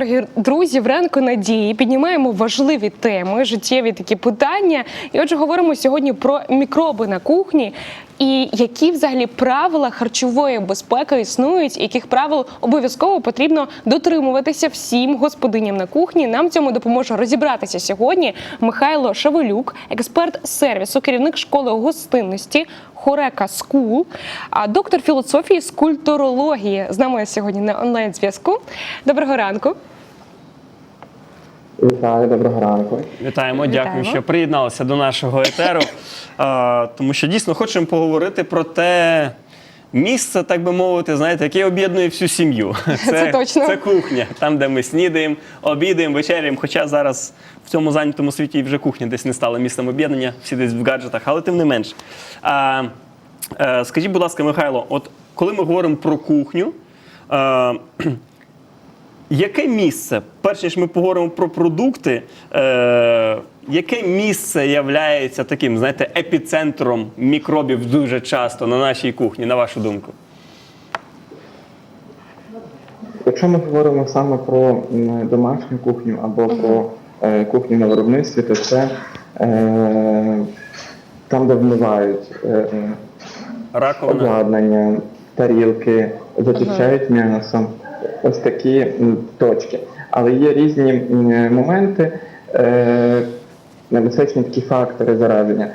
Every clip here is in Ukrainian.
дорогі друзі, в ранку надії піднімаємо важливі теми, життєві такі питання. І отже, говоримо сьогодні про мікроби на кухні. І які взагалі правила харчової безпеки існують, яких правил обов'язково потрібно дотримуватися всім господиням на кухні. Нам цьому допоможе розібратися сьогодні Михайло Шавелюк, експерт сервісу, керівник школи гостинності Хорека Скул, а доктор філософії з культурології з нами сьогодні на онлайн зв'язку. Доброго ранку. Вітаю, доброго ранку. Вітаємо, Вітаємо. дякую, що приєдналися до нашого етеру. А, тому що дійсно хочемо поговорити про те місце, так би мовити, знаєте, яке об'єднує всю сім'ю. Це точно. Це кухня, там, де ми снідаємо, обідаємо, вечеряємо. Хоча зараз в цьому зайнятому світі вже кухня десь не стала місцем об'єднання, всі десь в гаджетах, але тим не менш. А, е, скажіть, будь ласка, Михайло, от коли ми говоримо про кухню. Яке місце, перш ніж ми поговоримо про продукти, е, яке місце являється таким, знаєте, епіцентром мікробів дуже часто на нашій кухні, на вашу думку? Якщо ми говоримо саме про домашню кухню або про е, кухню на виробництві, то це е, там, де вмивають е, Раковина? обладнання, тарілки, зачищають м'ясо, ось такі точки. Але є різні моменти, е, небезпечні такі фактори зараження.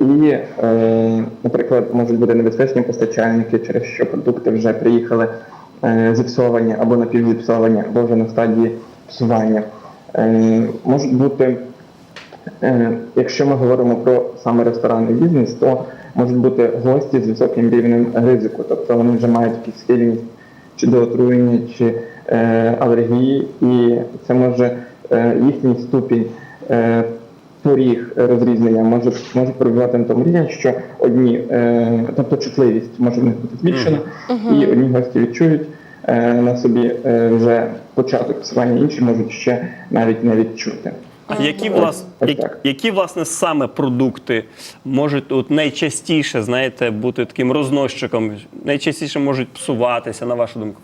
І, е, наприклад, можуть бути небезпечні постачальники, через що продукти вже приїхали е, зіпсовані або напівзіпсовані, або вже на стадії псування. Можуть бути Якщо ми говоримо про саме ресторанний бізнес, то можуть бути гості з високим рівнем ризику, тобто вони вже мають якісь схильність чи до отруєння, чи е, алергії, і це може е, їхній ступінь е, поріг розрізнення може, може перебувати на тому рівні, що одні, е, тобто чутливість може в них бути збільшена, і одні гості відчують е, на собі е, вже початок псування, інші можуть ще навіть не відчути. А які, влас, Ось які, які, власне, саме продукти можуть от, найчастіше, знаєте, бути таким розносчиком, найчастіше можуть псуватися, на вашу думку?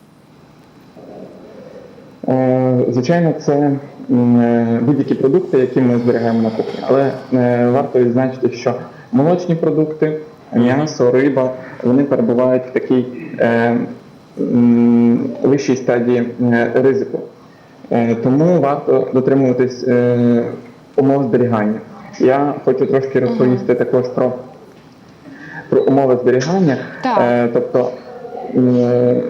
Е, Звичайно, це е, будь-які продукти, які ми зберігаємо на кухні. Але е, варто відзначити, що молочні продукти, м'ясо, риба, вони перебувають в такій вищій стадії ризику. Е, Тому варто дотримуватись е, умов зберігання. Я хочу трошки розповісти також про, про умови зберігання. Так. Е, тобто,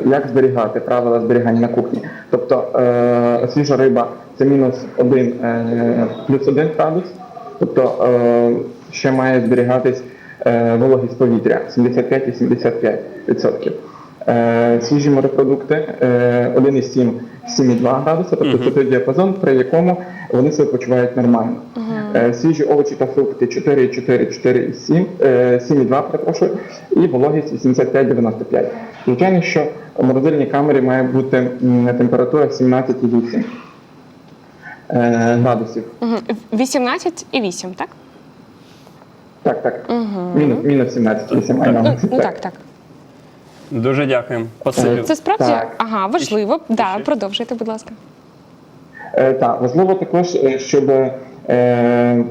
як зберігати правила зберігання на кухні. Тобто свіжа риба це мінус 1 е, плюс 1 градус, тобто ще має зберігатись вологість повітря 75-85%. Е, свіжі морепродукти е, 1,7 7,2 градуса, тобто це той діапазон, при якому вони себе почувають нормально. Е, свіжі овочі та фрукти 4,4, 4,7, е, 7,2, перепрошую, і вологість 85-95. Звичайно, що в морозильній камері має бути температура 17,8 е, градусів. Мгм. 18 і 8, так? Так, так. Мінус, мінус 17,8. I know. Ну, так, так. Дуже дякуємо. Спасибі. Це справді Так. ага, важливо. Да, ще? продовжуйте, будь ласка. Е, так, важливо також, е, щоб е,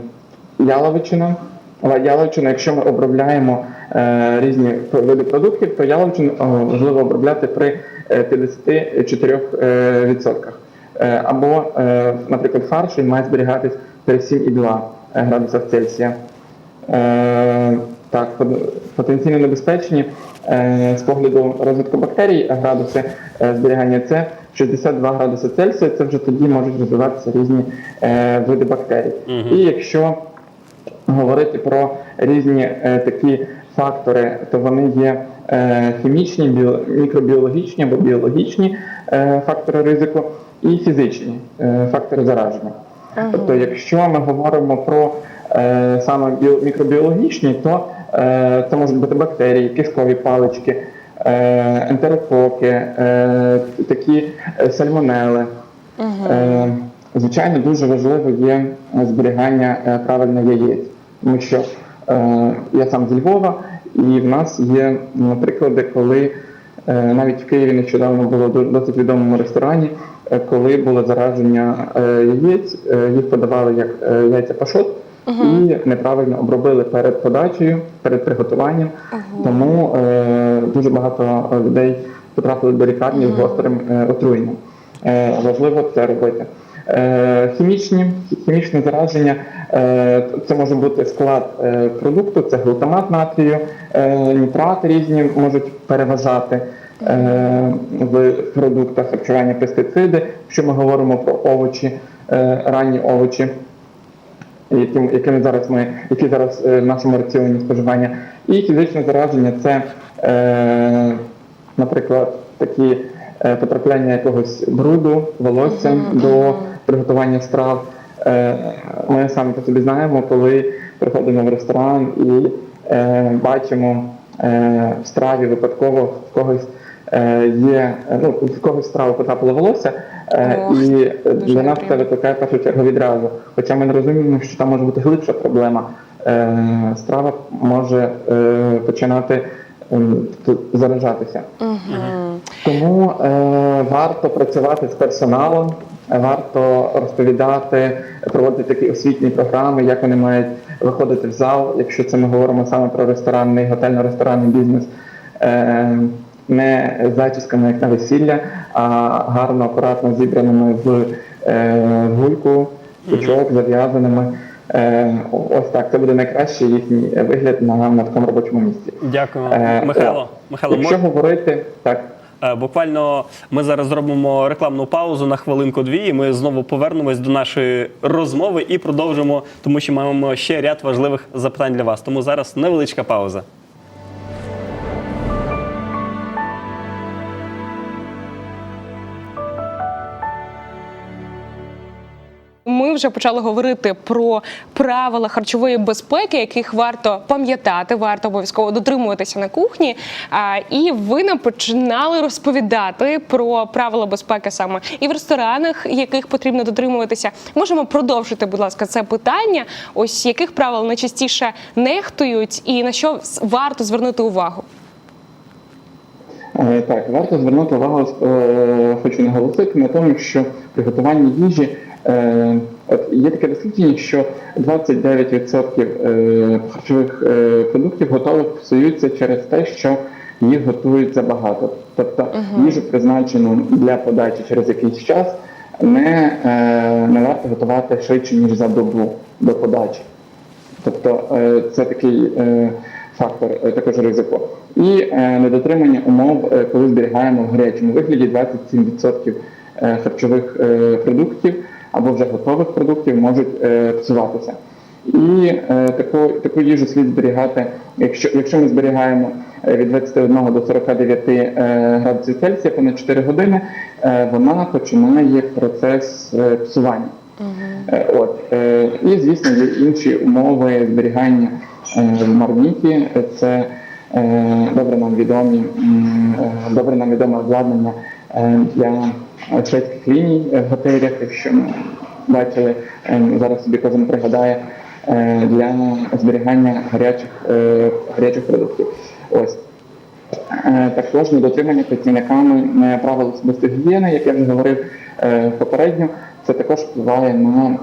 яловичина, але яловичина, якщо ми обробляємо е, різні види продуктів, то яловичину е, важливо обробляти при е, 54%. Е, або, е, наприклад, фарш він має зберігатись при 7,2 градусах Цельсія. Е, так, потенційно небезпечні е, з погляду розвитку бактерій градуси е, зберігання це 62 градуси Цельсія, це вже тоді можуть розвиватися різні е, види бактерій. І якщо говорити про різні е, такі фактори, то вони є е, хімічні, біо- мікробіологічні або біологічні е, фактори ризику і фізичні е, фактори зараження. Тобто, якщо ми говоримо про е, саме біо- мікробіологічні, то е, це можуть бути бактерії, кишкові палички, е, ентерококи, е, такі е, сальмонели. Е, звичайно, дуже важливо є зберігання е, правильно яєць, тому що е, я сам зі Львова, і в нас є приклади, коли е, навіть в Києві нещодавно було до- досить відомому ресторані, е, коли було зараження е, яєць, е, їх подавали як е, яйця пашот і неправильно обробили перед подачею, перед приготуванням. Тому е, дуже багато людей потрапили до лікарні з гострим е, отруєнням. Е, важливо це робити. Е, хімічні, хімічне зараження е, це може бути склад е, продукту, це глутамат натрію, е, нітрати різні можуть переважати е, в продуктах харчування пестициди. Якщо ми говоримо про овочі, е, ранні овочі, яким, якими зараз ми, які зараз е, в нашому раціоні споживання, і фізичне зараження це, е, наприклад, такі е, потрапляння якогось бруду, волосся до приготування страв. Е, ми самі по собі знаємо, коли приходимо в ресторан і е, бачимо е, в страві випадково в когось. е, Є ну в когось страву потрапило волосся, Ох, і для нас це викликає в першу чергу відразу. Хоча ми не розуміємо, що там може бути глибша проблема. Е, страва може е, починати ем, заражатися. Тому е, варто працювати з персоналом, е, варто розповідати, проводити такі освітні програми, як вони мають виходити в зал, якщо це ми говоримо саме про ресторанний, готельно-ресторанний бізнес. Е, не зачісками, як на весілля, а гарно, акуратно зібраними в е, гульку, пучок, зав'язаними. Е, ось так, це буде найкращий їхній вигляд на, на такому робочому місці. Дякую. Е, Михайло, о, Михайло, якщо мож- говорити так. Е, Буквально ми зараз зробимо рекламну паузу на хвилинку-дві, і ми знову повернемось до нашої розмови і продовжимо, тому що маємо ще ряд важливих запитань для вас. Тому зараз невеличка пауза. Ми вже почали говорити про правила харчової безпеки, яких варто пам'ятати, варто обов'язково дотримуватися на кухні. І ви нам починали розповідати про правила безпеки саме і в ресторанах, яких потрібно дотримуватися. Можемо продовжити, будь ласка, це питання. Ось яких правил найчастіше нехтують, і на що варто звернути увагу? Е, Так, варто звернути увагу, е, хочу наголосити на тому, що приготування їжі от є таке дослідження, що 29% е, харчових е, продуктів готових псуються через те, що їх готують забагато. Тобто їжу призначену для подачі через якийсь час не, е, не варто готувати швидше ніж за добу до подачі. Тобто е, це такий е, фактор е, також ризику. І е, недотримання умов, е, коли зберігаємо в гарячому вигляді 27% е, харчових е, продуктів або вже готових продуктів можуть е, псуватися. І е, таку, таку їжу слід зберігати, якщо, якщо ми зберігаємо е, від 21 до 49 е, градусів Цельсія понад 4 години, вона починає процес псування. Е, От і звісно є інші умови зберігання в марніті. Це добре нам відомі, добре нам відоме обладнання для шведських ліній е, в готелях. Якщо ми бачили, е, зараз собі кожен пригадає е, для зберігання гарячих гарячих продуктів. Ось. Також недотримання працівниками правил особистої гігієни, як я вже говорив попередньо, це також впливає на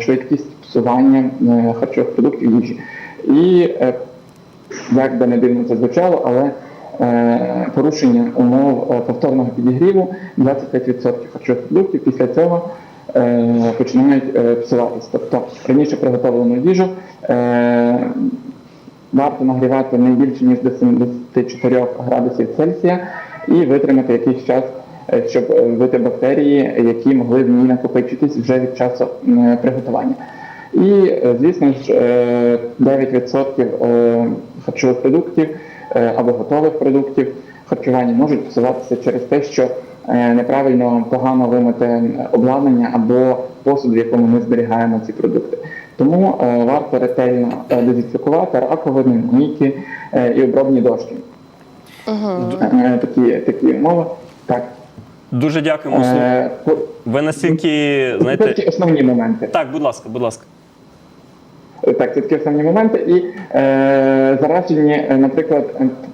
швидкість псування харчових продуктів їжі. І як би не дивно це звучало, але порушення умов е, повторного підігріву 25% харчових продуктів після цього е, починають е, псуватися. Тобто раніше приготовлену їжу е, варто нагрівати не більше ніж до 74 градусів Цельсія і витримати якийсь час, е, щоб е, вбити бактерії, які могли в ній накопичитись вже від часу е, приготування. І, е, звісно ж, е, 9% е, харчових продуктів е, або готових продуктів харчування можуть псуватися через те, що е, неправильно погано вимите обладнання або посуд, в якому ми зберігаємо ці продукти. Тому е, варто ретельно е, дезінфікувати раковини, мийки е, і обробні дошки. Е, такі, такі умови. Так. Дуже дякуємо. Е, Ви настільки знаєте. основні моменти. Так, будь ласка, будь ласка. Так, це такі основні моменти. І е, заражені, наприклад,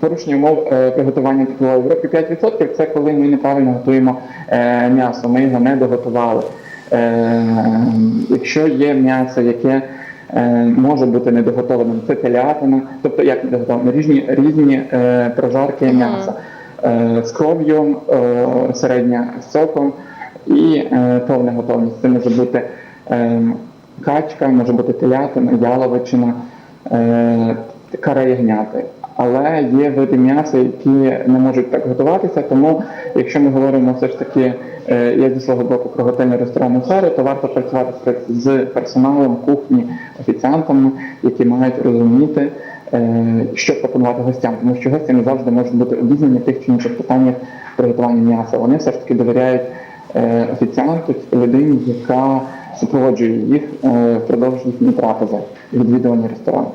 порушення умов е, приготування теплової в Європі 5% це коли ми неправильно готуємо е, м'ясо, ми його не доготували. Е, якщо є м'ясо, яке е, може бути недоготовленим, це телятина, тобто як недоготовлене, різні, різні е, прожарки м'яса е, з кров'ю, е, середня з соком і е, повна готовність. Це може бути е, качка, може бути телятина, яловичина, е, кара ягняти. Але є види м'яса, які не можуть так готуватися, тому якщо ми говоримо все ж таки, е, я зі свого боку про готельну ресторанну сферу, то варто працювати з- персоналом кухні, офіціантами, які мають розуміти, е, що пропонувати гостям, тому що гості не завжди можуть бути обізнані в тих чи інших питаннях приготування м'яса. Вони все ж таки довіряють офіціанту, людині, яка супроводжує їх е, впродовж їхньої трапези відвідування ресторану.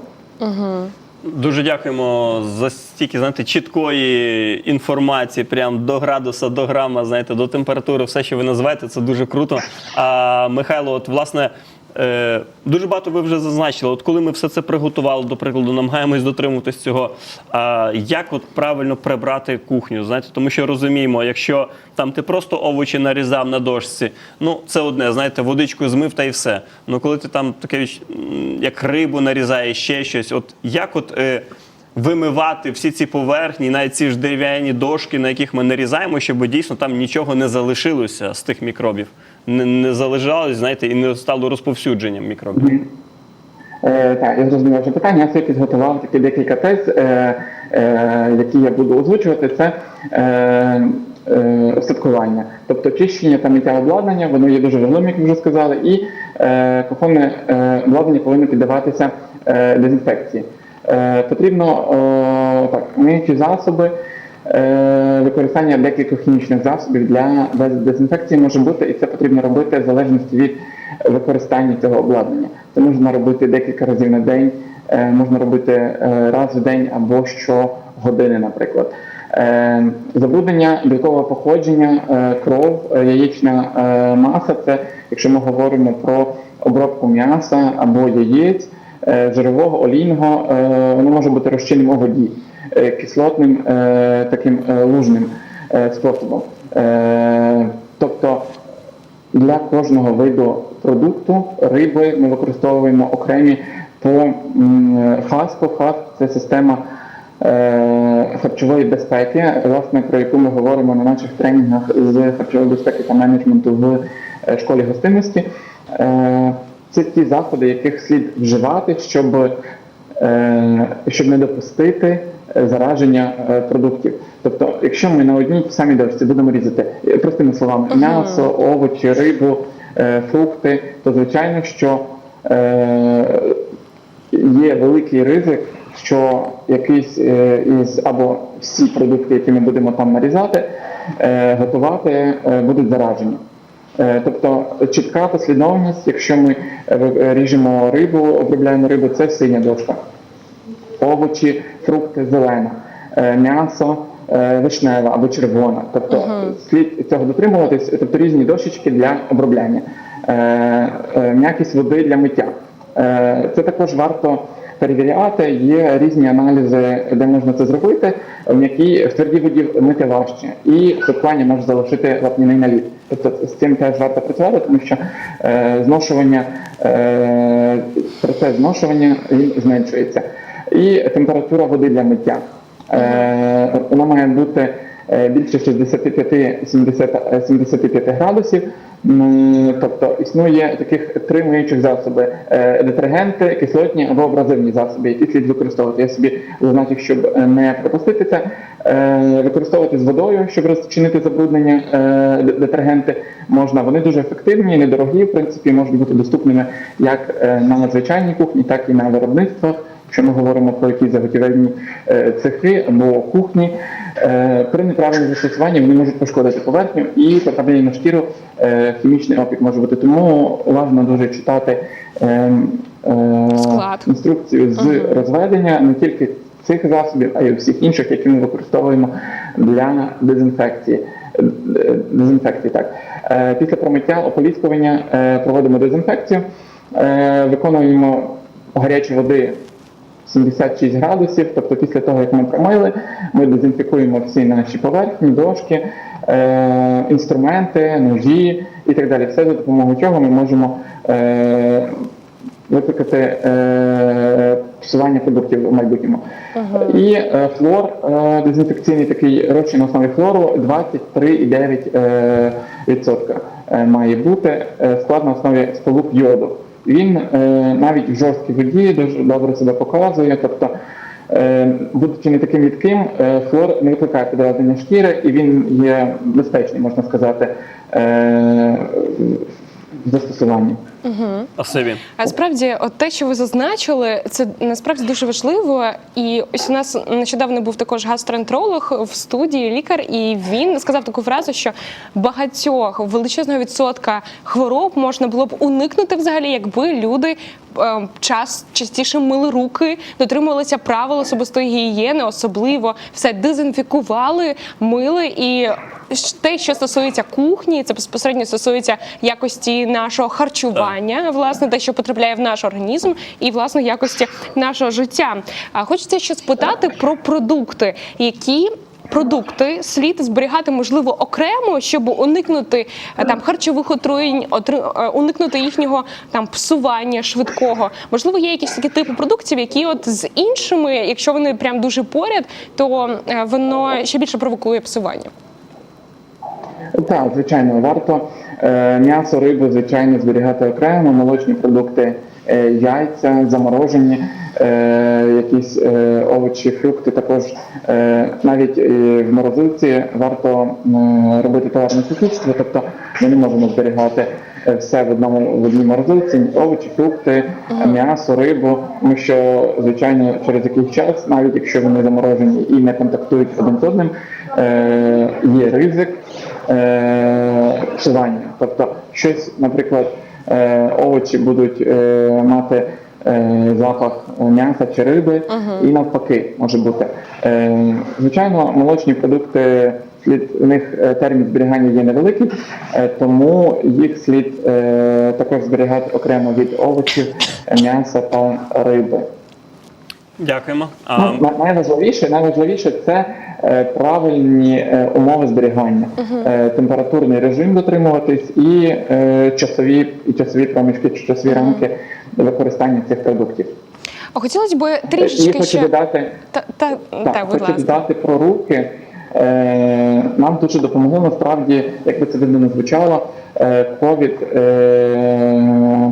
Дуже дякуємо за стільки знаєте, чіткої інформації, прям до градуса, до грама, знаєте, до температури, все, що ви називаєте, це дуже круто. А Михайло, от власне. Е, дуже багато ви вже зазначили. От коли ми все це приготували, до прикладу, намагаємось дотримуватись цього. А як от правильно прибрати кухню? Знаєте, тому що розуміємо, якщо там ти просто овочі нарізав на дошці, ну це одне, знаєте, водичку змив та й все. Ну коли ти там таке як рибу нарізаєш, ще щось, от як от. Е, вимивати всі ці поверхні, навіть ці ж дерев'яні дошки, на яких ми нарізаємо, щоб дійсно там нічого не залишилося з тих мікробів, не, не залежалось, знаєте, і не стало розповсюдженням мікробів. Е, так, я зрозумів ваше питання. Я собі підготував такі декілька тез, е, е, які я буду озвучувати. Це е, е, остаткування, тобто чищення та миття обладнання, воно є дуже важливим, як ми вже сказали, і е, кухонне е, обладнання повинно піддаватися е, дезінфекції. Е, потрібно е, так, миючі засоби. Е, Використання декількох хімічних засобів для дезінфекції може бути, і це потрібно робити в залежності від використання цього обладнання. Це можна робити декілька разів на день, можна робити раз в день або щогодини, наприклад. Забруднення білкового походження, кров, яєчна маса це якщо ми говоримо про обробку м'яса або яєць, жирового, олійного, е, воно може бути розчинним у воді, е, кислотним, е, таким е, лужним е, способом. Е, Тобто для кожного виду продукту риби ми використовуємо окремі по ХАСКу. ХАСК – це система е, харчової безпеки, власне, про яку ми говоримо на наших тренінгах з харчової безпеки та менеджменту в е, школі гостинності. Це ті заходи, яких слід вживати, щоб, е, щоб не допустити е, зараження е, продуктів. Тобто, якщо ми на одній самій дошці будемо різати простими словами м'ясо, овочі, рибу, фрукти, то звичайно, що є великий ризик, що якийсь із або всі продукти, які ми будемо там нарізати, готувати, будуть заражені. Е, Тобто чітка послідовність, якщо ми е, ріжемо рибу, обробляємо рибу, це синя дошка овочі, фрукти зелена, е, м'ясо е, вишневе або червона. Тобто слід цього дотримуватись, тобто різні дощечки для обробляння, Е, е, м'якість води для миття. Е, Це також варто перевіряти. Є різні аналізи, де можна це зробити. В м'якій в твердій воді мити важче, і в соткування може залишити вапняний наліт. Тобто з цим теж варто працювати, тому що е, зношування, е, процес зношування він зменшується. І температура води для миття. Е, вона має бути більше 65-75 градусів. Тобто існує таких три миючих засоби: е, детергенти, кислотні або абразивні засоби, які слід використовувати. Я собі зазначив, щоб е, не пропустити це. Е, Використовувати з водою, щоб розчинити забруднення е, детергенти можна. Вони дуже ефективні, недорогі, в принципі, можуть бути доступними як е, на звичайній кухні, так і на виробництвах. Якщо ми говоримо про якісь заготівельні е, цехи або кухні, е, при неправильному застосуванні вони можуть пошкодити поверхню і потрапляння на шкіру е, хімічний опік може бути. Тому уважно дуже читати Склад. інструкцію з розведення не тільки цих засобів, а й всіх інших, які ми використовуємо для дезінфекції. Дезінфекції, так. Після промиття, ополіскування проводимо дезінфекцію, виконуємо гарячої води 76 градусів, тобто після того, як ми промили, ми дезінфікуємо всі наші поверхні, дошки, е, інструменти, ножі і так далі. Все за допомогою чого ми можемо е, викликати е, псування продуктів в майбутньому. І е, флор, е, дезінфекційний такий розчин на основі флору 23,9% е, відсотка, е, має бути е, склад на основі сполук йоду. Він е, навіть в жорсткій воді дуже добре себе показує. Тобто, е, будучи не таким рідким, е, флор не викликає підразнення шкіри і він є безпечний, можна сказати, е, в застосуванні. Спасибі. А справді, от те, що ви зазначили, це насправді дуже важливо. І ось у нас нещодавно був також гастроентеролог в студії лікар, і він сказав таку фразу, що багатьох величезного відсотка хвороб можна було б уникнути взагалі, якби люди. Е, Час частіше мили руки, дотримувалися правил особистої гігієни, особливо все дезінфікували, мили. І те, що стосується кухні, це безпосередньо стосується якості нашого харчування, власне, те, що потрапляє в наш організм, і власне якості нашого життя. А хочеться ще спитати про продукти, які. Продукти слід зберігати можливо окремо, щоб уникнути е, там харчових отруєнь, е, уникнути їхнього там псування швидкого. Можливо, є якісь такі типи продуктів, які от з іншими, якщо вони прям дуже поряд, то е, воно ще більше провокує псування. Так, звичайно, варто м'ясо, рибу, звичайно, зберігати окремо, молочні продукти, яйця, заморожені, якісь е, овочі, фрукти. Також е, навіть е, в морозилці варто е, робити товарне сусідство, тобто ми не можемо зберігати е, все в одному в одній морозилці, овочі, фрукти, е, м'ясо, рибу, тому що, звичайно, через якийсь час, навіть якщо вони заморожені і не контактують один з одним, е, є ризик е, псування. Тобто щось, наприклад, е, овочі будуть е, мати е, запах м'яса чи риби, і навпаки може бути. Е, звичайно, молочні продукти. Слід у них е, термін зберігання є невеликий, е, тому їх слід е, також зберігати окремо від овочів, е, м'яса та риби. Дякуємо. А, Ну, найважливіше, найважливіше це е, правильні е, умови зберігання, Е, температурний режим дотримуватись і е, часові і часові проміжки, чи часові рамки використання цих продуктів. А хотілося б і трішечки хочу ще додати, та, та, так, та, будь хочу ласка. додати про руки. Е, нам дуже допомогло насправді, як би це дивно не звучало, ковід е,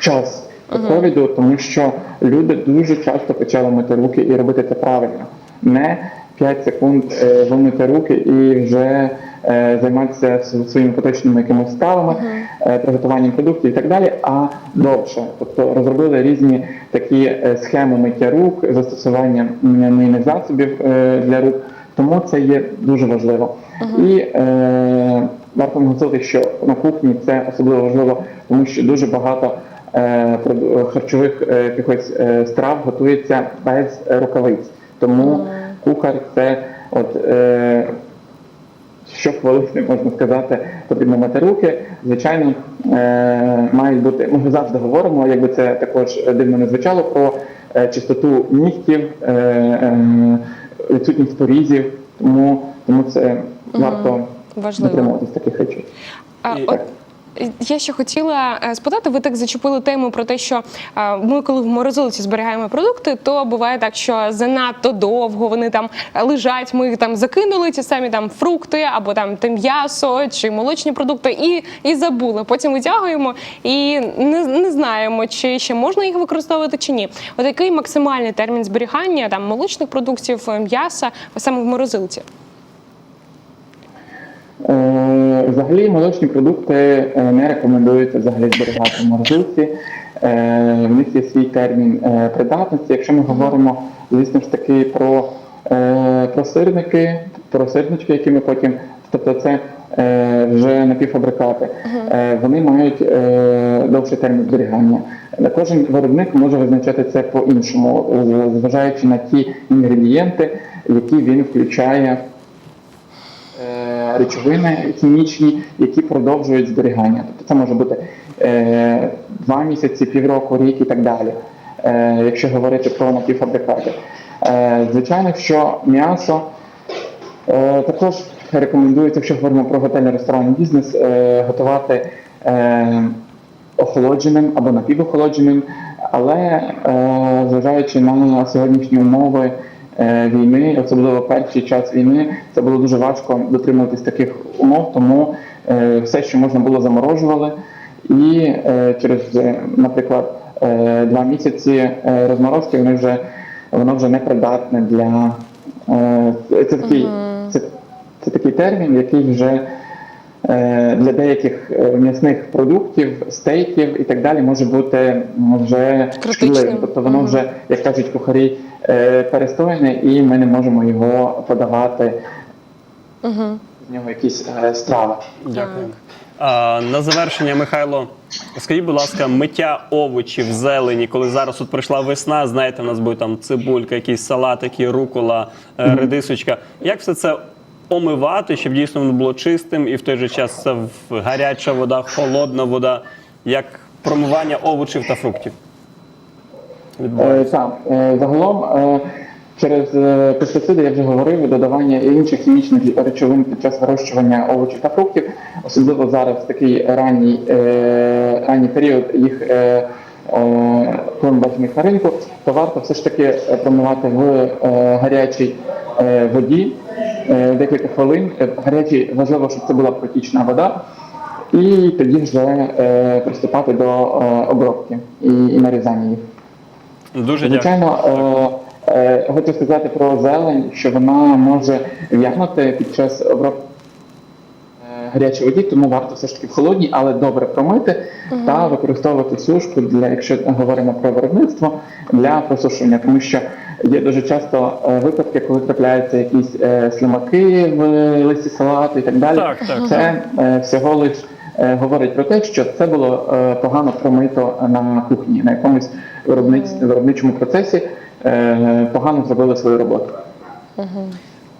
час ковіду, тому що люди дуже часто почали мити руки і робити це правильно. Не 5 секунд е, вимити руки і вже е, займатися своїми поточними якимись справами, е, приготуванням продуктів і так далі, а довше. Тобто розробили різні такі е, схеми миття рук, застосування мийних засобів е, для рук. Тому це є дуже важливо. І е, варто наголосити, що на кухні це особливо важливо, тому що дуже багато харчових е, якихось е, страв готується без рукавиць. Тому кухар це от. Е, щохвилини, можна сказати, потрібно мати руки. Звичайно, е, мають бути. Ми завжди говоримо, якби це також дивно не звучало, про е, чистоту нігтів, е, е, відсутність порізів. Тому, тому це варто дотримуватись таких речей. А, І- от, я ще хотіла е, спитати, ви так зачепили тему про те, що е, ми, коли в морозилці зберігаємо продукти, то буває так, що занадто довго вони там лежать. Ми їх там закинули ті самі там фрукти або там те м'ясо чи молочні продукти, і, і забули. Потім витягуємо і не, не знаємо, чи ще можна їх використовувати чи ні. От який максимальний термін зберігання там молочних продуктів, е, м'яса саме в морозилці? Взагалі молочні продукти е, не рекомендується взагалі зберігати в морозилці. Е, В них є свій термін е, придатності. Якщо ми говоримо, звісно ж таки, про, про сирники, про сирнички, які ми потім, тобто це вже напівфабрикати, вони мають довший термін зберігання. Кожен виробник може визначати це по-іншому, зважаючи на ті інгредієнти, які він включає речовини хімічні, які продовжують зберігання. Тобто це може бути е, два місяці, півроку, рік і так далі. е, якщо говорити про напівфабрикати. Е, Звичайно, що м'ясо е, також рекомендується, якщо говоримо про готельно-ресторанний бізнес, е, готувати е, охолодженим або напівохолодженим, але е, зважаючи на сьогоднішні умови е, війни, особливо перший час війни, це було дуже важко дотримуватись таких умов, тому е, все, що можна було, заморожували. І е, через, е, наприклад, е, два місяці е, розморозки вони вже воно вже не придатне для е, це такий, це, це такий термін, який вже е, для деяких е, м'ясних продуктів, стейків і так далі може бути вже шкідливим. Тобто воно вже, як кажуть кухарі, е, перестояне, і ми не можемо його подавати Угу. з нього якісь е, страви. Дякую. А, на завершення, Михайло, скажіть, будь ласка, миття овочів, зелені, коли зараз от прийшла весна, знаєте, у нас буде там цибулька, якісь салатики, рукола, е, редисочка. Як все це омивати, щоб дійсно воно було чистим і в той же час це гаряча вода, холодна вода, як промивання овочів та фруктів? Е, Так, е, загалом е, через пестициди, я вже говорив, додавання інших хімічних речовин під час вирощування овочів та фруктів, особливо зараз в такий ранній, ранній період їх. Коли ми бачимо їх на ринку, то варто все ж таки промивати в гарячій воді декілька хвилин. Гарячі Гарячій важливо, щоб це була протічна вода, і тоді вже е, приступати до е, обробки і, нарізання їх. Дуже. Звичайно, е, е, хочу сказати про зелень, що вона може в'ягнути під час обробки е, гарячій воді, тому варто все ж таки в холодній, але добре промити та використовувати сушку для, якщо говоримо про виробництво, для просушення, тому що є дуже часто е, випадки, коли трапляються якісь е, слимаки в листі салату і так далі. Так, так. Це е, всього лиш е, говорить про те, що це було е, погано промито на кухні, на якомусь виробниць- виробничому процесі е, погано зробили свою роботу.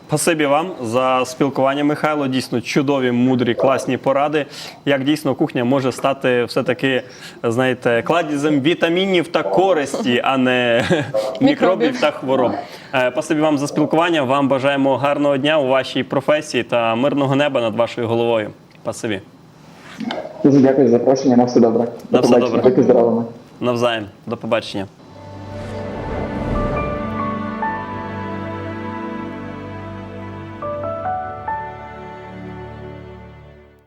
Спасибі вам за спілкування, Михайло. Дійсно чудові, мудрі, класні поради. Як дійсно кухня може стати все-таки, знаєте, кладізем вітамінів та користі, а не мікробів та хвороб. Е, Спасибі вам за спілкування. Вам бажаємо гарного дня у вашій професії та мирного неба над вашою головою. Спасибі. Дуже дякую за запрошення. На все добре. На все добре. Навзаєм. До побачення.